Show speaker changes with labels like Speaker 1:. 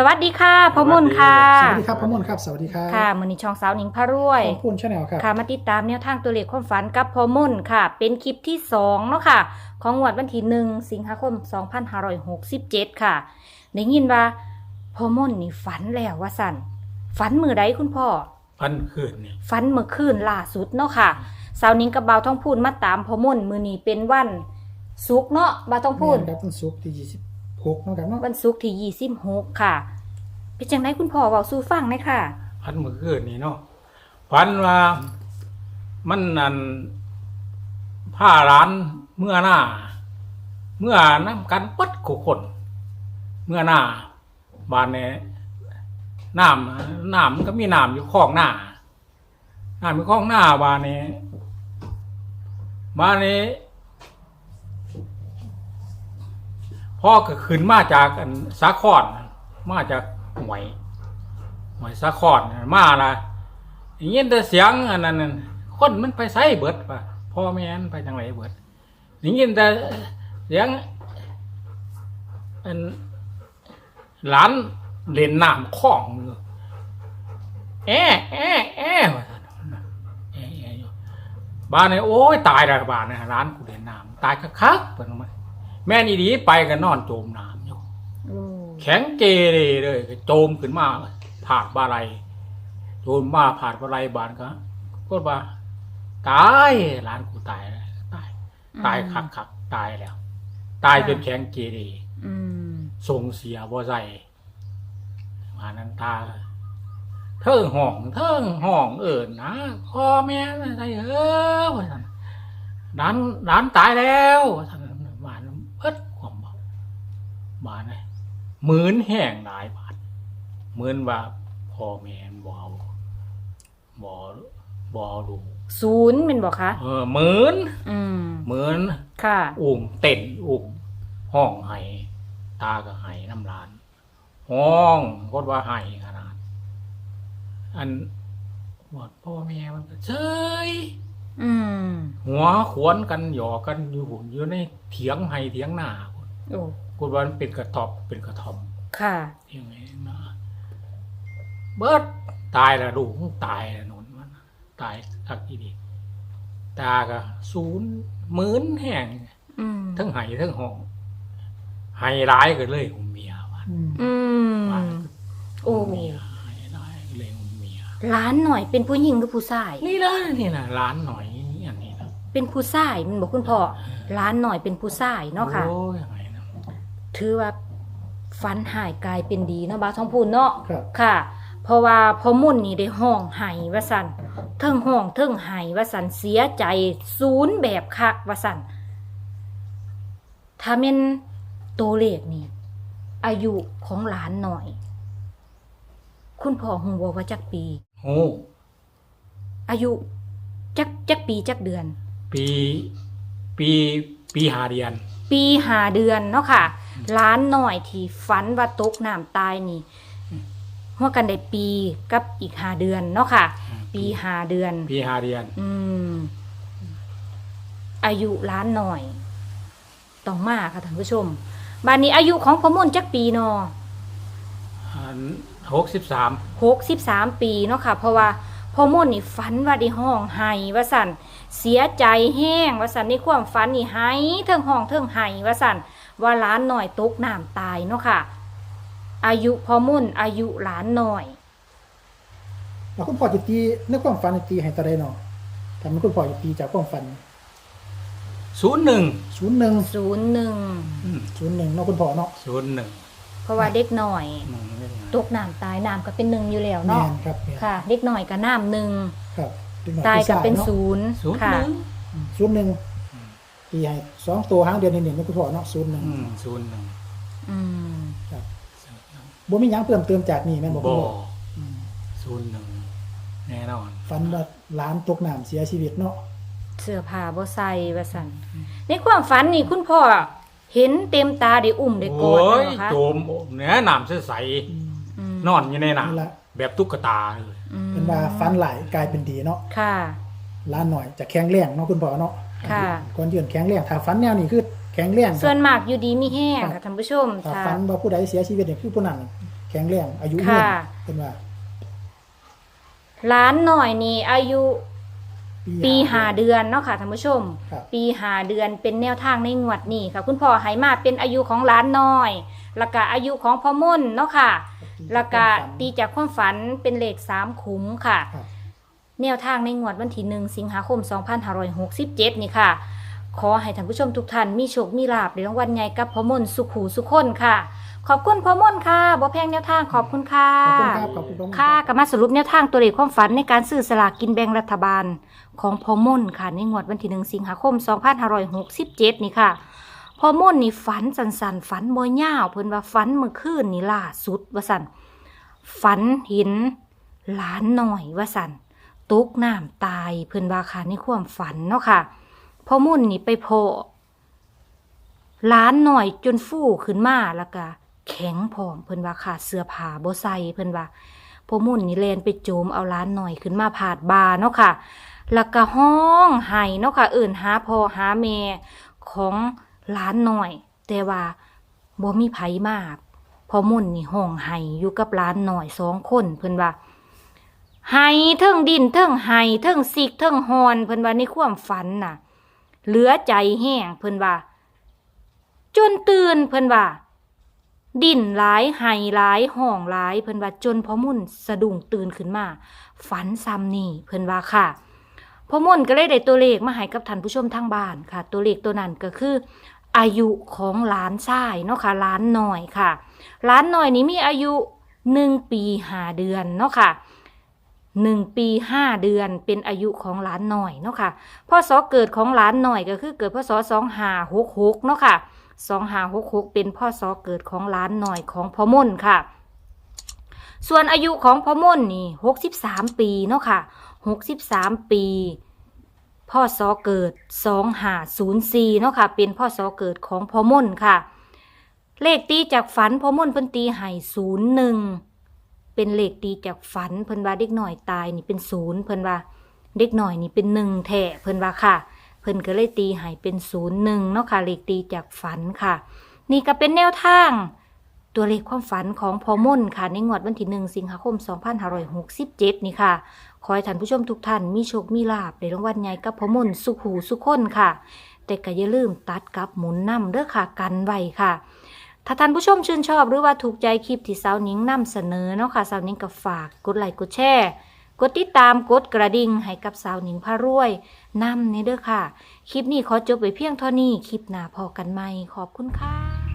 Speaker 1: สวัสดีค่ะพ่อมุ่นค่ะ
Speaker 2: สวัสดีครับพ่อมนครับ สวัสดีครับ
Speaker 1: ค่ะมือนี้ช่องสาวหนิงพารวย
Speaker 2: ของพูนชาแนลครับ
Speaker 1: ค่ะมาติดตามแนวทางตัวเลขความฝันกับพ่อมุ่นค่ะ เป็นคลิปที่สองเนาะค่ะ ของงวดวันที่หนึ่งสิงหาคม 2567 ค่ะได้ยินว่าพ่อมุ่นนี่ฝันแล้วว่าสั่นฝันมือใดคุณพ่อ
Speaker 3: พันคืนนี่
Speaker 1: ฝันเมื่อคืนล่าสุดเนาะค่ะสาวหนิงกับบ่าวท้องพูนมาตามพ่อมุ่นมือนี้เป็นวันศุกร์เนาะบ่าวท้องพูน
Speaker 2: แม่นครับวันศุกร์ ที่26เนาะครับเนาะ
Speaker 1: วันศุกร์ที่26ค่ะ เป็นจังไดคุณพ่อเว้าสู่ฟังหน่อยค่ะ
Speaker 3: พันเมื่อคืนนี่เนาะพันว่ามันนั่นผ้าร้านเมื่อหน้า เมื่อน้ำกันปัดขุคน เมื่อหน้าบานเนี่ยน้ำน้ำมันก็มีน้ำอยู่คลองหน้าน้ำอยู่คลองหน้าบานเนี่ยบานนี้ พ่อก็ขึ้นมาจากสาครมาจากหวยหวยสะคอนมาละอย่างนี้แต่เสียงอันนั้นคนมันไปใส่เบิดป่ะพ่อแม่นไปจังไรเบิดอย่างนี้แต่เสียงอันหลานเล่นน้ำคลองเอะแอะแอะแอะแอะอบ้านนี่โอ้ยตายแล้วบ้านนี่ร้านกูเล่นน้ำตายคักๆเปิดมา แม่นอีดีไปกันนอนโจมน้ำอยู่แข็งเกเรเลยโจมขึ้นมาผาดบาลัยโจมมาผาดบาลัยบานก็ก็ว่าตายหลานกูตายแล้วตาย ตายคักคักๆตายแล้ว ตายจนแข็งเกเร
Speaker 1: อืม
Speaker 3: ส่งเสียบ่ใส่มานั้นตา เทิงห้องเทิงห้องเอิญนะพ่อแม่อะไรเออว่าซั่นหลานหลานตายแล้วว่าซั่นบานเพิดความบอกบานเลย หมื่นแห้งหลายบาทหมื่นว่าพ่อแม่บ่เอาบ่บ่รู้
Speaker 1: ศูนย์เป็นบอกคะ
Speaker 3: เออหมื่น
Speaker 1: อืม
Speaker 3: หมื่น
Speaker 1: ค่ะ
Speaker 3: อุ้มเต้นอุ้มห้องไห้ตาก็ไห้น้ำลานห้องก็ว่าไห้ขนาด อันหมดพ่อแม่มันก็เฉย
Speaker 1: อืม
Speaker 3: หัวขวนกันหยอกกันอยู่หุ่นอยู่ในเถียงไห้เถียงหน้าพุ่น
Speaker 1: โอ้
Speaker 3: กูว่ามันเป็นกระตอบเป็นกระทอม
Speaker 1: ค่ะ
Speaker 3: ยังไงนะเบิดตายแล้วลูกมึงตายแล้วนนมันตายทักทีดีตาก็ศูนย์หมื่นแห่ง
Speaker 1: อืม
Speaker 3: ทั้งไห้ทั้งห้องไห้ร้ายกันเลยของเมียวัน
Speaker 2: อืม
Speaker 1: อืมโอ้
Speaker 3: เมียไห้ร้ายเลยของเมีย
Speaker 1: ร้านหน่อยเป็นผู้หญิงหรือผู้ชาย
Speaker 3: นี่ละนี่นะร้านหน่อยนี่อันนี้นะ
Speaker 1: เป็นผู้ชายมันบอกคุณพ่อร้านหน่อยเป็นผู้ชายเนาะค่ะ
Speaker 3: โอ้ยยังไงนะ
Speaker 1: ถือว่าฟันหายกลายเป็นดีเนาะบ้าวท้องพูนเนาะ
Speaker 2: ครับ
Speaker 1: ค่ะ เพราะว่าพอมุ่นนี่ได้ห้องไห้ว่าสันเทิงห้องเทิงไห้ว่าสันเสียใจศูนย์แบบคักว่าสันถ้าเม็นตัวเลขนี่ อายุของหลานหน่อย คุณพ่อหูว่าว่าจักปี
Speaker 3: โอ้
Speaker 1: อายุจักจักปีจักเดือน
Speaker 3: ปี ปี ปีหาเดียน
Speaker 1: ปีหาเดือนเนาะค่ะ ล้านหน่อยที่ฝันว่าตกน้ำตายนี่หัวกันได้ปีกับอีกหาเดือนเนาะค่ะ ปีหาเดือน
Speaker 3: ปีหาเดียน
Speaker 1: อืม อายุล้านหน่อยต้องมาค่ะท่านผู้ชมบานนี้อายุของพ่อมุ่นจักปีเนาะ
Speaker 3: หกสิบสาม
Speaker 1: หกสิบสามปีเนาะค่ะ เพราะว่าพ่อมุ่นนี่ฝันว่าได้ห้องไห้ว่าสันเสียใจแห้งว่าสันในความฝันนี่ไห้เทิงห้องเทิงไห้ว่าสัน ว่าหล้านหน่อยตกน้ำตายเนาะค่ะ อายุพ่อมุ่นอายุหลานหน่อย
Speaker 2: แล้วคุณพ่อจะตีในความฝันนี่ตีให้ตาได้เนาะแต่มันคุณพ่อจะตีจากความฝัน
Speaker 3: ศูนย์หนึ่ง
Speaker 2: ศูนย์หนึ่ง
Speaker 1: ศูนย์หนึ่ง
Speaker 2: ศูนย์หนึ่งเนาะคุณพ่อเนาะ
Speaker 3: ศูนย์หนึ่ง
Speaker 1: เพราะว่าเด็กหน่อย
Speaker 3: หนึ่งเรื่องไง
Speaker 1: ตกน้ำตายน้ำก็เป็นหนึ่งอยู่แล้ว
Speaker 2: แม่
Speaker 1: เนาะ
Speaker 2: นครับแม่น
Speaker 1: ค่ะ เด็กหน่อยก็น้ำหนึ่ง
Speaker 2: ครับด็หอ
Speaker 1: ตายก็เป็น
Speaker 2: ผู้ช
Speaker 1: ศูนย์
Speaker 3: ศูนย์
Speaker 1: ค่ะ
Speaker 3: หนึ่ง
Speaker 2: อืมศูนย์หนึ่ง ตีให้สองตัวหางเดียวนี่ๆนะคุณพ่อเนาะศูนย์หนึ่ง
Speaker 3: อืมศูนย์หนึ่ง
Speaker 1: อืม
Speaker 2: ครับบ่มีหยังเพิ่มเติมจากนี่แม่นบอกคุณ
Speaker 3: บ่
Speaker 2: พ่ออืม
Speaker 3: ศูนย์หนึ่งแน่นอน
Speaker 2: ฝันว่าหลานตกน้ำเสียชีวิตเนาะ
Speaker 1: เสื้อผ้าบ่ใส่ว่าซั่นในความฝันนี่คุณพ่อเห็นเต็มตาได้อุ้มได้กอด
Speaker 3: โอ้
Speaker 1: เลย
Speaker 3: ย
Speaker 1: เหรอคะ
Speaker 3: โจมเนื้อหนามใส
Speaker 2: อืม
Speaker 1: อืม
Speaker 3: ๆนอนอยู่ในหนาม
Speaker 2: นั่นละ
Speaker 3: แบบตุ๊กตาเลย
Speaker 1: อืม
Speaker 2: เป็นว่าฝันหลายกลายเป็นดีเนาะ
Speaker 1: ค่ะ
Speaker 2: หล้านหน่อยจะแข็งแรงเนาะคุณพ่อเนาะ
Speaker 1: ค่ะ
Speaker 2: ก่อนยืนแข็งแรงถ้าฝันแนวนี้คือแข็งแรง
Speaker 1: ส่วนมากอยู่ดีมีแห้งค่ะท่านผู้ชม
Speaker 2: ถ้า
Speaker 1: ค่ะ
Speaker 2: ฝันว่าผู้ใดเสียชีวิตเนี่ยคือผู้นั้นแข็งแรงอายุยืน
Speaker 1: ค่ะ
Speaker 2: เป็นว่า
Speaker 1: ร้านหน่อยนี่อายุปีหา
Speaker 2: เดือน
Speaker 1: เดือนเนาะค่ะท่านผู้ชม
Speaker 2: ครับ
Speaker 1: ปีหาเดือนเป็นแนวทางในงวดนี้ค่ะ คุณพ่อให้มาเป็นอายุของร้านน้อยแล้วก็อายุของพ่อมุ่นเนาะค่ะแล้วก็ตีจากความฝันเป็นเลขสามขุมค่ะ
Speaker 2: ครับ
Speaker 1: แนวทางในงวดวันที่หนึ่งสิงหาคม 2567 นี่ค่ะ ขอให้ท่านผู้ชมทุกท่านมีโชค มีลาบในรางวัลใหญ่กับพ่อมนต์สุขหูสุขคนค่ะ ขอบคุณพ่อมนต์ค่ะบ่แพงแนวทางขอบคุณค่ะ
Speaker 2: ขอบคุณครับขอบคุณครับ
Speaker 1: ค่ะก็มาสรุปแนวทางตัวเลขความฝันในการซื้อสลากกินแบ่งรัฐบาล ของพ่อมนต์ค่ะในงวดวันที่หนึ่งสิงหาคม 2567 นี่ค่ะพ่อมนต์นี่ฝันสันๆฝันบ่ยาวเพิ่นว่าฝันเมื่อคืนนี่ล่าสุดว่าสั่นฝันเห็นหลานหน่อยว่าสั่น ตกน้ำตายเพิ่นว่าค่ะในความฝันเนาะค่ะพอมุ่นนี่ไปโพล้านหน่อยจนฟู่ขึ้นมาแล้วก็แข็งผอมเพิ่นว่าค่ะเสื้อผ้าบ่ใส่เพิ่นว่าพอมุ่นนี่แลนไปโจมเอาล้านหน่อยขึ้นมาผาดบาเนาะค่ะแล้วก็ห้องไห้เนาะค่ะเอิ่นหาพอหาแม่ของล้านหน่อย แต่ว่าบ่มีไผมากพอมุ่นนี่ห้องไห้อยู่กับล้านหน่อยสองคนเพิ่นว่า ไห้เทิงดินเทิงไห้เทิงสิกเทิงฮอนเพิ่นว่าในความฝันน่ะ เหลือใจแห้งเพิ่นว่า จนตื่นเพิ่นว่า ดินหลายไห้หลายห้องหลายเพิ่นว่าจนพ่อมุ่นสะดุ้งตื่นขึ้นมา ฝันซ้ำนี่เพิ่นว่าค่ะพ่อมุ่นก็เลยได้ตัวเลขมาให้กับท่านผู้ชมทางบ้านค่ะ ตัวเลขตัวนั้นก็คือ อายุของหลานชายเนาะค่ะหลานหน้อยค่ะหลานหน้อยนี้มีอายุหนึ่งปีหาเดือนเนาะค่ะ หนึ่งปีห้าเดือนเป็นอายุของหลานหน่อยเนาะค่ะพ่อสอเกิดของหลานหน่อยก็คือเกิดพ่อสอสองหาหกหกเนาะค่ะสองหาหกหกเป็นพ่อสอเกิดของหลานหน่อยของพ่อม่นค่ะ ส่วนอายุของพ่อม่นนี่หกสิบสามปีเนาะค่ะหกสิบสามปีพ่อสอเกิดสองหาศูนย์สี่เนาะค่ะ เป็นพ่อสอเกิดของพ่อม่นค่ะ เลขตีจากฝันพ่อม่นเพิ่นตีให้ศูนย์หนึ่ง เป็นเลขตีจากฝันเพิ่นว่าเด็กหน่อยตายนี่เป็นศูนย์เพิ่นว่าเด็กหน่อยนี่เป็นหนึ่งแท้เพิ่นว่าค่ะ เพิ่นก็เลยตีให้เป็นศูนย์หนึ่งเนาะค่ะเลขตีจากฝันค่ะ นี่ก็เป็นแนวทาง ตัวเลขความฝันของพอม่นค่ะ ในงวดวันที่หนึ่งสิงหาคม 2567 นี่ค่ะ ขอให้ท่านผู้ชมทุกท่านมีโชคมีลาบในรางวัลใหญ่กับพอม่นสุขหูสุขคนค่ะ แต่ก็อย่าลืมตัดกับหมุนน้ำเด้อค่ะกันไว้ค่ะ ถ้าท่านผู้ชมชื่นชอบหรือว่าถูกใจคลิปที่สาวนิ้งนำเสนอเนาะค่ะสาวนิ้งก็ฝากกดไลค์กดแชร์กดติดตามกดกระดิ่งให้กับสาวนิ้งพารวยนำนี่เด้อค่ะ คลิปนี้ขอจบไปเพียงเท่านี้ คลิปหน้าพอกันใหม่ขอบคุณค่ะ